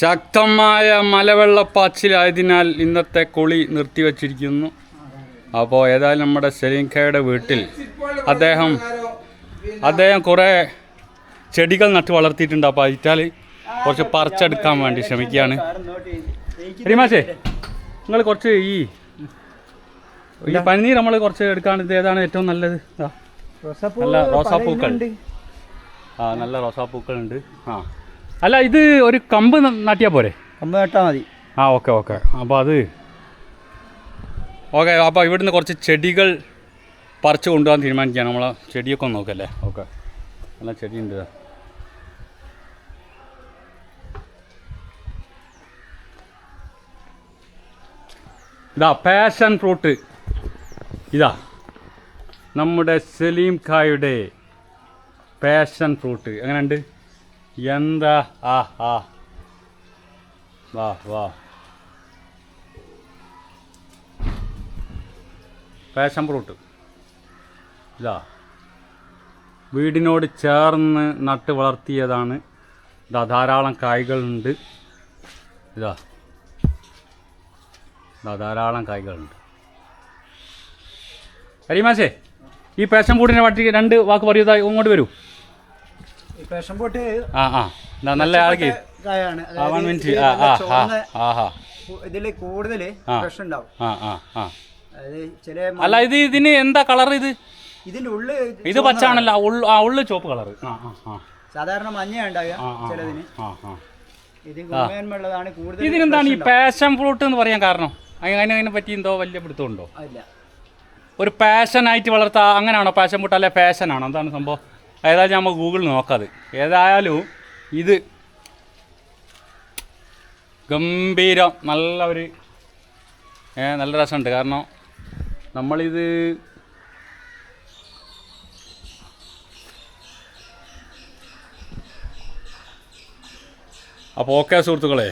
ശക്തമായ മലവെള്ളപ്പാച്ചിലായതിനാൽ ഇന്നത്തെ കുളി നിർത്തിവച്ചിരിക്കുന്നു. അപ്പോൾ ഏതായാലും നമ്മുടെ സലീംഖയുടെ വീട്ടിൽ അദ്ദേഹം അദ്ദേഹം കുറേ ചെടികൾ നട്ട് വളർത്തിയിട്ടുണ്ട്. അപ്പോൾ അതിറ്റാൽ കുറച്ച് പറിച്ചെടുക്കാൻ വേണ്ടി ശ്രമിക്കുകയാണ്. റിമാശേ നിങ്ങൾ കുറച്ച് ഈ ഈ പനിനീർ നമ്മൾ കുറച്ച് എടുക്കാണ്ട് ഇത് ഏതാണ് ഏറ്റവും നല്ലത്. നല്ല റോസാപ്പൂക്കൾ. ആ നല്ല റോസാപ്പൂക്കളുണ്ട്. ആ. അല്ല ഇത് ഒരു കമ്പ് നട്ടിയാൽ പോരെ? കമ്പ് നട്ടാൽ മതി. ആ ഓക്കെ ഓക്കെ. അപ്പോൾ അത് ഓക്കെ അപ്പോൾ ഇവിടുന്ന് കുറച്ച് ചെടികൾ പറിച്ചു കൊണ്ടുപോകാൻ തീരുമാനിക്കുകയാണ്. നമ്മൾ ചെടിയൊക്കെ ഒന്ന് നോക്കല്ലേ? ഓക്കെ. നല്ല ചെടിയുണ്ട്. ഇതാ. ഇതാ പാഷൻ ഫ്രൂട്ട് ഇതാ നമ്മുടെ സലീം ഖായുടെ പാഷൻ ഫ്രൂട്ട് എങ്ങനെയുണ്ട്? എന്താ? ആ ആ. വാ വാ. Passion fruit. ഇതാ. വീടിനോട് ചേർന്ന് നട്ട് വളർത്തിയതാണ്. ഇതാ ധാരാളം കായ്കളുണ്ട്. ഇതാ. ഇതാ ധാരാളം കായ്കളുണ്ട്. കരിമാശേ ഈ പാഷൻ ഫ്രൂട്ടിനെ പറ്റി രണ്ട് വാക്ക് പറയൂ ഇങ്ങോട്ട് വരൂ. ഈ പാഷൻ ആ ആ. നല്ല ആൾക്ക് കായാണ് വൺ മിനിറ്റ് ആ ആ ആ ഇതിൽ കൂടുതൽ. ഫ്രഷ് ഉണ്ടാവും. ആ ആ ആ. ചില അല്ല ഇത് ഇതിന് എന്താ കളർ ഇത്? ഇതിന്റെ ഉള്ളു ഇത് പച്ചാണല്ലോ. ഉള്ളു ആ ഉള്ളു ചുവപ്പ് കളർ. സാധാരണ മഞ്ഞ ഉണ്ടാവുക ചിലതിന്. ഇതിനെന്താണ് ഈ പാഷൻ ഫ്രൂട്ട് എന്ന് പറയാൻ കാരണം? അങ്ങനെ അതിനെ പറ്റി എന്തോ വലിയ പിടുത്തമുണ്ടോ? ഒരു ഒരു പാഷനായിട്ട് വളർത്താ അങ്ങനെയാണോ? പാഷൻ ഫ്രൂട്ട് അല്ലെ പാഷനാണോ എന്താണ് സംഭവം? ഏതായാലും നമ്മൾ ഗൂഗിളിൽ നോക്കാതെ. ഏതായാലും ഇത് ഗംഭീരം നല്ല ഒരു നല്ല രസമുണ്ട്. കാരണം നമ്മളിത് അപ്പോൾ ഓക്കെ സുഹൃത്തുക്കളെ.